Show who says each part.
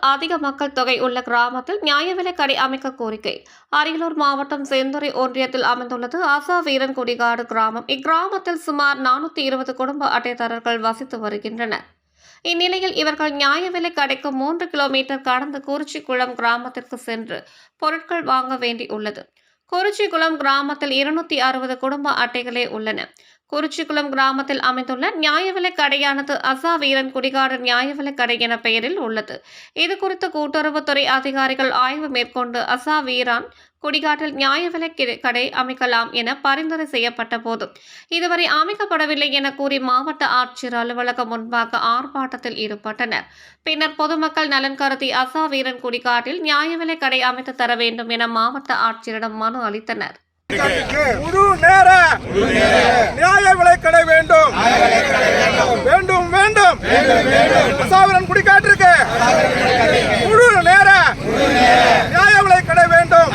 Speaker 1: அதிக மக்கள் தொகை உள்ள கிராமத்தில் நியாய விலை கடை அமைக்க கோரிக்கை. அரியலூர் மாவட்டம் செந்துறை ஒன்றியத்தில் அமைந்துள்ளது அசா வீரன்குடிகாடு கிராமம். இக்கிராமத்தில் சுமார் நானூற்றி இருபது குடும்ப அட்டைதாரர்கள் வசித்து வருகின்றனர். இந்நிலையில் இவர்கள் நியாய விலை கடைக்கு மூன்று கிலோமீட்டர் கடந்து குறிச்சிக்குளம் கிராமத்திற்கு சென்று பொருட்கள் வாங்க வேண்டியுள்ளது. குறிச்சிக்குளம் கிராமத்தில் இருநூத்தி அறுபது குடும்ப அட்டைகளே உள்ளன. குறிச்சிக்குளம் கிராமத்தில் அமைந்துள்ள நியாய விலை கடையானது அசா வீரன் குடிகாடு நியாய விலை கடை என பெயரில் உள்ளது. இது குறித்து கூட்டுறவுத்துறை அதிகாரிகள் ஆய்வு மேற்கொண்டு அசா வீரான் குடிகாட்டில் நியாய விலை கிடை- கடை அமைக்கலாம் என பரிந்துரை செய்யப்பட்ட போதும் இதுவரை அமைக்கப்படவில்லை என கூறி மாவட்ட ஆட்சியர் அலுவலகம் முன்பாக ஆர்ப்பாட்டத்தில் ஈடுபட்டனர். பின்னர் பொதுமக்கள் நலன் கருதி அசா வீரன் குடிகாட்டில் நியாய விலை கடை அமைத்து தர வேண்டும் என மாவட்ட ஆட்சியரிடம் மனு அளித்தனர்
Speaker 2: முழு நேர நியாய விலைக்கடை வேண்டும் வேண்டும் வேண்டும் சாவரன் குடிக்காட்டிருக்கு. முழு நேர நியாய விலைக்கடை வேண்டும்.